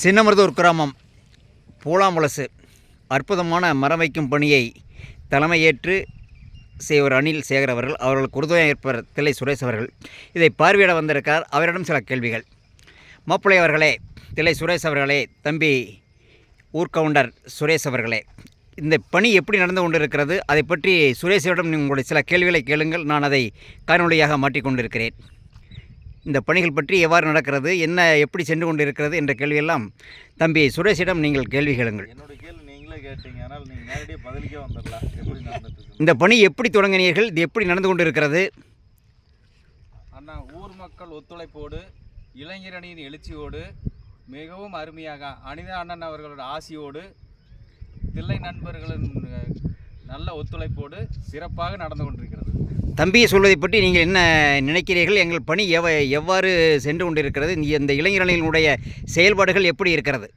சின்னமருதூர் கிராமம் பூலாமுலசு அற்புதமான மரம் வைக்கும் பணியை தலைமையேற்று செய்வர் அனில் சேகர் அவர்கள் அவர்களுக்கு உறுதுணையாக இருப்பவர் தில்லை சுரேஷ் அவர்கள். இதை பார்வையிட வந்திருக்கார் அவரிடம் சில கேள்விகள். மாப்பிள்ளை அவர்களே தில்லை சுரேஷ் அவர்களே தம்பி ஊர்கவுண்டர் சுரேஷ் அவர்களே இந்த பணி எப்படி நடந்து கொண்டிருக்கிறது? அதை பற்றி சுரேஷிடம் உங்களுடைய சில கேள்விகளை கேளுங்கள். நான் அதை காணொலியாக மாற்றிக்கொண்டிருக்கிறேன் இந்த பணிகள் பற்றி எவ்வாறு நடக்கிறது என்ன எப்படி சென்று கொண்டிருக்கிறது என்ற கேள்வியெல்லாம் தம்பி சுரேஷிடம் நீங்கள் கேள்வி கேளுங்கள். என்னோட கேள்வி நீங்களே கேட்டீங்க ஆனால் நீங்கள் நேரடியாக பதிலுக்கே வந்துடலாம் எப்படி நடந்துட்டு இருக்கு? இந்த பணி எப்படி தொடங்கினீர்கள் இது எப்படி நடந்து கொண்டிருக்கிறது? அண்ணா ஊர் மக்கள் ஒத்துழைப்போடு இளைஞரணியின் எழுச்சியோடு மிகவும் அருமையாக அனிதா அண்ணன் அவர்களோட ஆசியோடு தில்லை நண்பர்களின் நல்ல ஒத்துழைப்போடு சிறப்பாக நடந்து கொண்டிருக்கிறது. தம்பியை சொல்வதை பற்றி நீங்கள் என்ன நினைக்கிறீர்கள்? எங்கள் பணி எவ எவ்வாறு சென்று கொண்டிருக்கிறது? இந்த- இந்த இளைஞர்களினுடைய செயல்பாடுகள் எப்படி இருக்கிறது?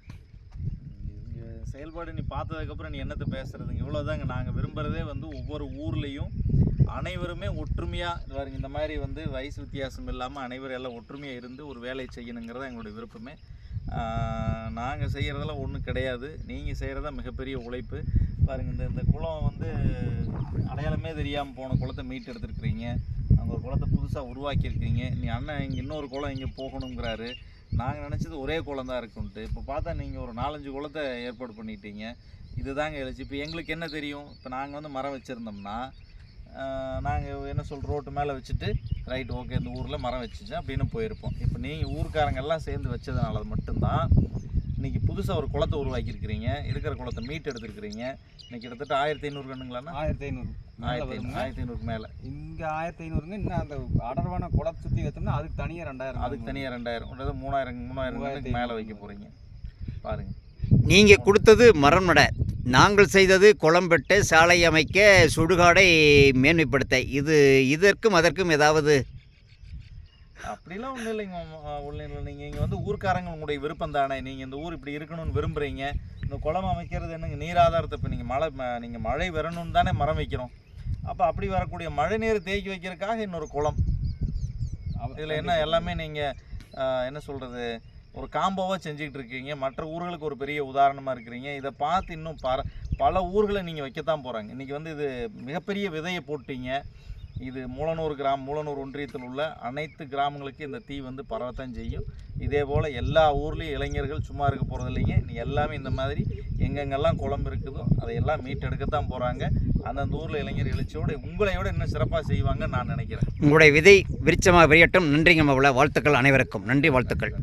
செயல்பாடு நீ பார்த்ததுக்கப்புறம் நீ என்னத்தை பேசுகிறதுங்க இவ்வளோதாங்க நாங்கள் விரும்புகிறதே வந்து ஒவ்வொரு ஊர்லேயும் அனைவருமே ஒற்றுமையாக பாருங்க இந்த மாதிரி வந்து வயசு வித்தியாசம் இல்லாமல் அனைவரும் எல்லாம் ஒற்றுமையாக இருந்து ஒரு வேலையை செய்யணுங்கிறது எங்களுடைய விருப்பமே. நாங்கள் செய்கிறதெல்லாம் ஒன்றும் கிடையாது. நீங்கள் செய்கிறதா மிகப்பெரிய உழைப்பு. பாருங்க இந்த இந்த குளம் வந்து அடையாளமே தெரியாமல் போன குளத்தை மீட்டு எடுத்துருக்குறீங்க. அங்கே ஒரு குளத்தை புதுசாக உருவாக்கியிருக்கீங்க. நீ அண்ணன் இங்கே இன்னொரு குளம் இங்கே போகணுங்கிறாரு நாங்கள் நினச்சது ஒரே குளம் தான் இருக்குன்ட்டு இப்போ பார்த்தா நீங்கள் ஒரு நாலஞ்சு குளத்தை ஏற்பாடு பண்ணிட்டீங்க. இதுதாங்க எழுச்சி. இப்போ எங்களுக்கு என்ன தெரியும்? இப்போ நாங்கள் வந்து மரம் வச்சுருந்தோம்னா நாங்கள் என்ன சொல் ரோட்டு மேலே வச்சுட்டு ரைட் ஓகே இந்த ஊரில் மரம் வச்சுச்சு அப்படின்னு போயிருப்போம். இப்போ நீங்கள் ஊர்க்காரங்க எல்லாம் சேர்ந்து வச்சதுனால மட்டும்தான். இன்னைக்கு புதுசாக ஒரு குளத்தை உருவாக்கியிருக்கிறீங்க. இருக்கிற குளத்தை மீட் எடுத்துருக்கிறீங்க. இன்னைக்கு கிட்டத்தட்ட ஆயிரத்தி ஐநூறு கண்ணுங்களாண்ணா ஆயிரத்தி ஐநூறு. ஆயிரத்தி ஐநூறு ஆயிரத்தி ஐநூறுக்கு மேலே. இங்கே ஆயிரத்தி ஐநூறுங்க. இன்னும் அந்த அடர்வான குளத்தை சுற்றி வச்சோம்னா அதுக்கு தனியாக ரெண்டாயிரம் அதுக்கு தனியாக ரெண்டாயிரம். அதாவது மூணாயிரம் மூணாயிரம் கண்ணுக்கு மேலே வைக்க போகிறீங்க பாருங்கள் நீங்கள் கொடுத்தது மரம் நட. நாங்கள் செய்தது குளம் வெட்ட சாலை அமைக்க சுடுகாடை மேன்மைப்படுத்த. இது இதற்கும் அதற்கும் ஏதாவது அப்படிலாம் ஒன்றும் இல்லைங்க ஒன்றும் இல்லை நீங்கள் இங்கே வந்து ஊர்க்காரங்க உங்களுடைய விருப்பம் தானே? நீங்கள் இந்த ஊர் இப்படி இருக்கணும்னு விரும்புகிறீங்க இந்த குளம் அமைக்கிறது என்னங்க? நீர் ஆதாரத்தை இப்போ நீங்கள் மழை நீங்கள் மழை வரணும்னு தானே மரம் வைக்கிறோம். அப்போ அப்படி வரக்கூடிய மழை நீர் தேக்கி வைக்கிறதுக்காக இன்னொரு குளம். இதில் என்ன எல்லாமே நீங்கள் என்ன சொல்கிறது ஒரு காம்போவாக செஞ்சுக்கிட்டு இருக்கீங்க. மற்ற ஊர்களுக்கு ஒரு பெரிய உதாரணமாக இருக்கிறீங்க. இதை பார்த்து இன்னும் பல பல ஊர்களை நீங்கள் வைக்கத்தான் போகிறாங்க இன்றைக்கி வந்து இது மிகப்பெரிய விதையை போட்டீங்க. இது மூலனூர் கிராம் மூலனூர் ஒன்றியத்தில் உள்ள அனைத்து கிராமங்களுக்கு இந்த தீ வந்து பரவத்தான் செய்யும். இதே போல் எல்லா ஊர்லேயும் இளைஞர்கள் சும்மா இருக்க போகிறது இல்லைங்க. நீ எல்லாமே இந்த மாதிரி எங்கெங்கெல்லாம் குழம்பு இருக்குதோ அதையெல்லாம் மீட்டெடுக்கத்தான் போகிறாங்க அந்தந்த ஊரில் இளைஞர் எழுச்சியோடு உங்களை விட இன்னும் சிறப்பாக செய்வாங்கன்னு நான் நினைக்கிறேன். உங்களுடைய விதை விருச்சமாக விரியட்டும். நன்றிங்க உள்ள. வாழ்த்துக்கள் அனைவருக்கும். நன்றி வாழ்த்துக்கள்.